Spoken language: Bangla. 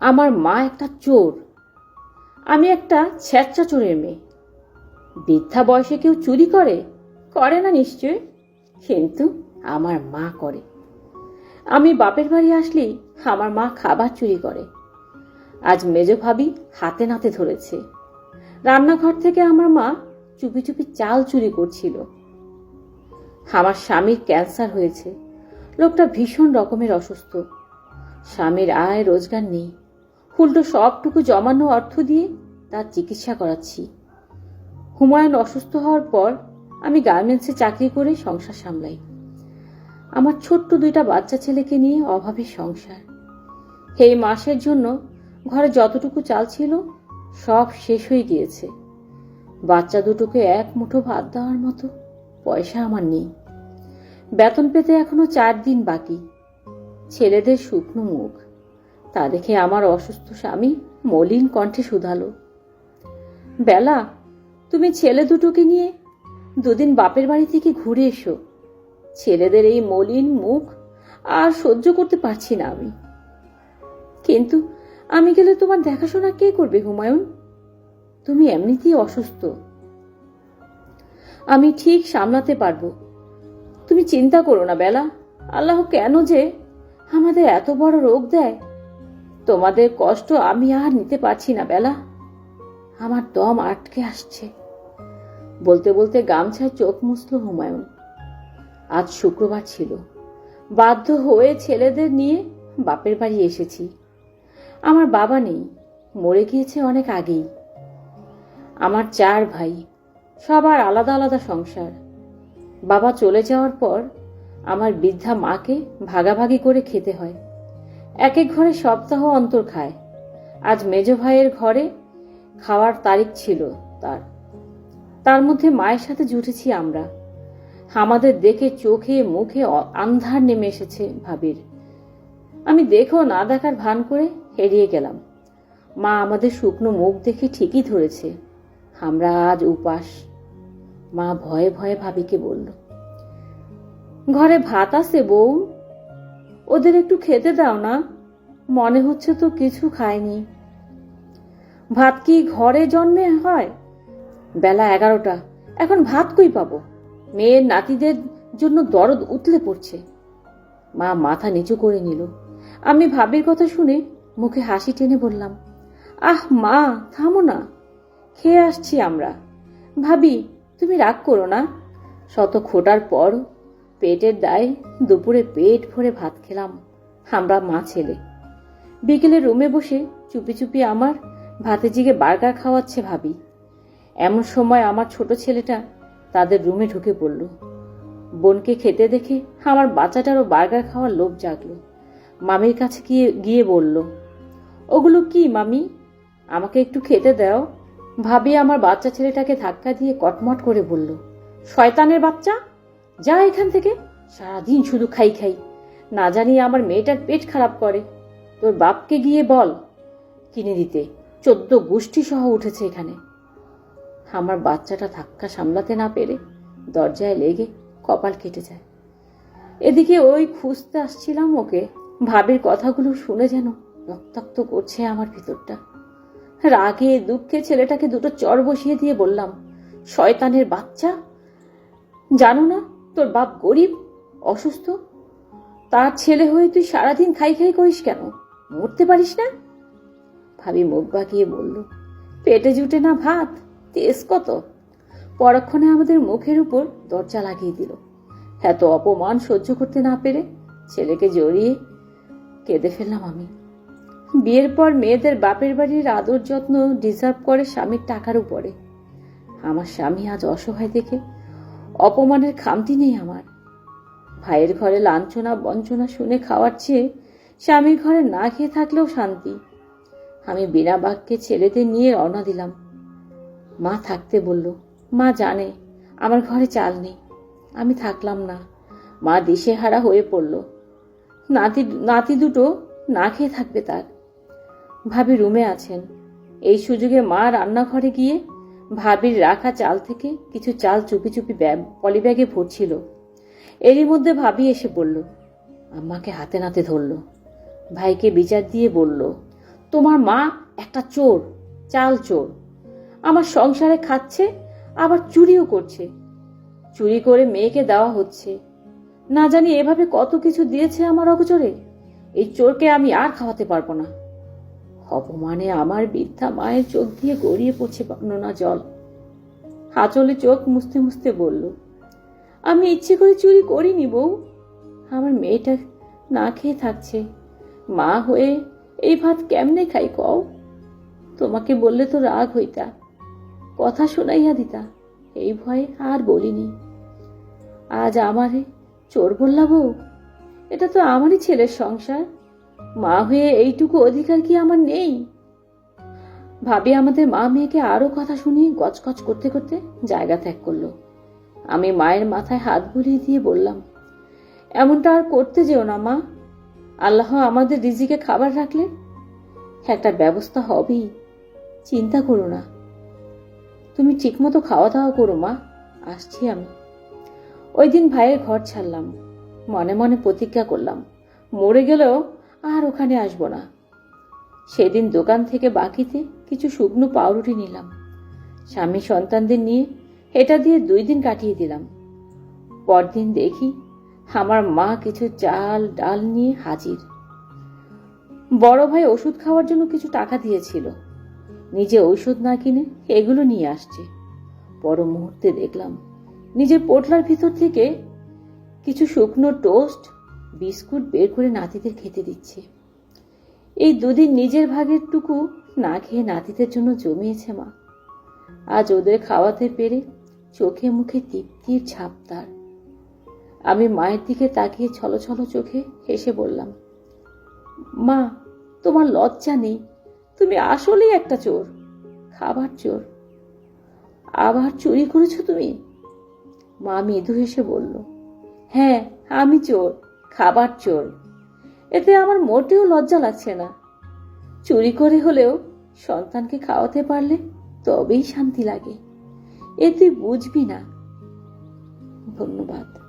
আমার মা একটা চোর। আমি একটা ছ্যাঁচা চোরের মেয়ে। বৃদ্ধা বয়সে কেউ চুরি করে? করে না নিশ্চয়? কিন্তু আমার মা করে। আমি বাপের বাড়ি আসলেই আমার মা খাবার চুরি করে। আজ মেজ ভাবি হাতে নাতে ধরেছে। রান্নাঘর থেকে আমার মা চুপি চুপি চাল চুরি করছিল। আমার স্বামীর ক্যান্সার হয়েছে। লোকটা ভীষণ রকমের অসুস্থ। স্বামীর আয় রোজগার নেই। উল্টো সবটুকু জমানো অর্থ দিয়ে তার চিকিৎসা করাচ্ছি। হুমায়ুন অসুস্থ হওয়ার পর আমি গার্মেন্টসে চাকরি করে সংসার সামলাই। আমার ছোট্ট দুইটা বাচ্চা ছেলেকে নিয়ে অভাবের সংসার। এই মাসের জন্য ঘরে যতটুকু চাল ছিল সব শেষ হয়ে গিয়েছে। বাচ্চা দুটোকে এক মুঠো ভাত দেওয়ার মতো পয়সা আমার নেই। বেতন পেতে এখনও চার দিন বাকি। ছেলেদের শুকনো মুখ। তা দেখে আমার অসুস্থ স্বামী মলিন কণ্ঠে শুধালো। বেলা, তুমি ছেলে দুটোকে নিয়ে দুদিন বাপের বাড়ি থেকে ঘুরে এসো। ছেলেদের এই মলিন মুখ আর সহ্য করতে পারছি না আমি। কিন্তু আমি গেলে তোমার দেখাশোনা কে করবে হুমায়ুন? তুমি এমনিতেই অসুস্থ। আমি ঠিক সামলাতে পারব। তুমি চিন্তা করো না বেলা। আল্লাহ কেন যে আমাদের এত বড় রোগ দেয়? তোমাদের কষ্ট আমি আর নিতে পারছি না, বেলা। আমার দম আটকে আসছে। বলতে বলতে গামছায় চোখ মুছল হুমায়ুন। আজ শুক্রবার ছিল। বাধ্য হয়ে ছেলেদের নিয়ে বাপের বাড়ি এসেছি। আমার বাবা নেই, মরে গিয়েছে অনেক আগেই। আমার চার ভাই, সবার আলাদা আলাদা সংসার। বাবা চলে যাওয়ার পর আমার বৃদ্ধা মাকে ভাগাভাগি করে খেতে হয়। এক এক ঘরে সপ্তাহ অন্তর খায়। আজ মেজ ভাইয়ের ঘরে খাওয়ার তারিখ ছিল তার। তার মধ্যে মায়ের সাথে জুটেছি আমরা। আমাদের দেখে চোখে মুখে আন্ধার নেমে এসেছে ভাবির। আমি দেখো না দেখার ভান করে এড়িয়ে গেলাম। মা আমাদের শুকনো মুখ দেখে ঠিকই ধরেছে। আমরা আজ উপাস। মা ভয়ে ভয়ে ভাবিকে বলল, ঘরে ভাত আছে বউ? ওদের একটু খেতে দাও না। মনে হচ্ছে তো কিছু খায়নি ভাত কি ঘরে জন্মে হয়? বেলা এগারোটা। এখন ভাত কই পাবো? মেয়ের নাতিদের জন্য দরদ উতলে পড়ছে। মা মাথা নিচু করে নিল। আমি ভাবির কথা শুনে মুখে হাসি টেনে বললাম, আহ মা, থামো না। খেয়ে আসছি আমরা। ভাবি, তুমি রাগ করো না। শত খোটার পর পেটের দায় দুপুরে পেট ভরে ভাত খেলাম, আমরা মা ছেলে। বিকেলে রুমে বসে চুপি চুপি আমার ভাতে জিগে বার্গার খাওয়াচ্ছে ভাবি। এমন সময় আমার ছোট ছেলেটা তাদের রুমে ঢুকে পড়ল। বোনকে খেতে দেখে আমার বাচ্চাটারও বার্গার খাওয়ার লোভ জাগলো। মামির কাছে গিয়ে গিয়ে বলল, ওগুলো কি মামি? আমাকে একটু খেতে দাও। ভাবি আমার বাচ্চা ছেলেটাকে ধাক্কা দিয়ে কটমট করে বলল, শয়তানের বাচ্চা? যা এখান থেকে, সারাদিন শুধু খাই খাই। না জানি আমার মেয়েটার পেট খারাপ করে। তোর বাপকে গিয়ে বল, কিনে দিতে। চোদ্দ গোষ্ঠী সহ উঠেছে এখানে। আমার বাচ্চাটা ধাক্কা সামলাতে না পেরে দরজায় লেগে কপাল কেটে যায়। এদিকে ওই খুঁজতে আসছিলাম ওকে। ভাবির কথাগুলো শুনে যেন রক্তাক্ত করছে আমার ভিতরটা। রাগে, দুঃখে ছেলেটাকে দুটো চর বসিয়ে দিয়ে বললাম, শয়তানের বাচ্চা? জানো না তোর বাপ গরিব, অসুস্থ? তার ছেলে হয়ে তুই সারাদিন খাই খাই করিস কেন? মরতে পারিস না? ভাবি মুখ বাঁকিয়ে বলল, পেটে জুটে না ভাত, তেজ কত? পরক্ষণে আমাদের মুখের উপর দরজা লাগিয়ে দিল। এত অপমান সহ্য করতে না পেরে ছেলেকে জড়িয়ে কেঁদে ফেললাম আমি। বিয়ের পর মেয়েদের বাপের বাড়ির আদর যত্ন ডিজার্ভ করে স্বামীর টাকার উপরে। আমার স্বামী আজ অসহায় দেখে অপমানের খামতি নেই আমার। ভাইয়ের ঘরে লাঞ্ছনা বঞ্চনা শুনে খাওয়ার চেয়ে স্বামীর ঘরে না খেয়ে থাকলেও শান্তি। আমি বিনা বাক্যে ছেলেদের নিয়ে রওনা দিলাম। মা থাকতে বলল, মা জানে, আমার ঘরে চাল নেই। আমি থাকলাম না। মা দিশেহারা হয়ে পড়ল। নাতি নাতি দুটো না খেয়ে থাকবে তার। ভাবি রুমে আছেন। এই সুযোগে মা রান্নাঘরে গিয়ে ভাবির রাখা চাল থেকে কিছু চাল চুপি চুপি ব্যাগ, পলিব্যাগে ভরছিল। এরই মধ্যে ভাবি এসে পড়ল আম্মাকে হাতে নাতে ধরল। ভাইকে বিচার দিয়ে বলল, তোমার মা একটা চোর, চাল চোর। আমার সংসারে খাচ্ছে, আবার চুরিও করছে। চুরি করে মেয়েকে দেওয়া হচ্ছে। না জানি এভাবে কত কিছু দিয়েছে আমার অগোচরে। এই চোরকে আমি আর খাওয়াতে পারব না। অপমানে আমার বৃদ্ধা মায়ের চোখ দিয়ে গড়িয়ে পড়ছে না জল। হাঁচলে চোখ মুছতে মুছতে বলল, আমি ইচ্ছে করে চুরি করিনি বউ। আমার মেয়েটা না খেয়ে থাকছে। মা হয়ে এই ভাত কেমনে খাই কও? তোমাকে বললে তো রাগ হইতা। কথা শোনাইয়া দিতা এই ভয়ে আর বলিনি। আজ আমারে চোর বললা বউ? এটা তো আমারই ছেলের সংসার। মা হয়ে এইটুকু অধিকার কি আমার নেই? ভাবি আমাদের মা মেয়েকে আরও কথা শুনিয়ে গচগচ করতে করতে জায়গা ত্যাগ করল। আমি মায়ের মাথায় হাত বুলিয়ে দিয়ে বললাম, এমনটা আর করতে যেও না মা। আল্লাহ আমাদের রিজিকে খাবার রাখলে একটা ব্যবস্থা হবেই। চিন্তা করো না। তুমি ঠিকমতো খাওয়া দাওয়া করো মা। আসছি আমি। ওই দিন ভাইয়ের ঘর ছাড়লাম। মনে মনে প্রতিজ্ঞা করলাম, মরে গেলেও আর ওখানে আসব না। সেদিন দোকান থেকে বাকিতে কিছু শুকনো পাউরুটি নিলাম। স্বামী সন্তানদের নিয়ে এটা দিয়ে দুই দিন কাটিয়ে দিলাম। পরদিন দেখি আমার মা কিছু চাল, ডাল নিয়ে হাজির। বড় ভাই ওষুধ খাওয়ার জন্য কিছু টাকা দিয়েছিল। নিজে ঔষধ না কিনে এগুলো নিয়ে আসছে। বড় মুহূর্তে দেখলাম নিজের পোটলার ভিতর থেকে কিছু শুকনো টোস্ট বিস্কুট বের করে নাতিদের খেতে দিচ্ছে। এই দুদিন নিজের ভাগের টুকু না খেয়ে নাতিদের জন্য জমিয়েছে মা। আজ ওদের খাওয়াতে পেরে চোখে মুখে তৃপ্তির ছাপ তার। আমি মায়ের দিকে তাকিয়ে ছলো ছলো চোখে হেসে বললাম, মা, তোমার লজ্জা নেই। তুমি আসলেই একটা চোর, খাবার চোর। আবার চুরি করেছ তুমি? মা মৃদু হেসে বলল হ্যাঁ আমি চোর। খাবার চোর। এতে আমার মোটেও লজ্জা লাগছে না। চুরি করে হলেও সন্তানকে খাওয়াতে পারলে তবেই শান্তি লাগে। এ তুই বুঝবি না। ধন্যবাদ।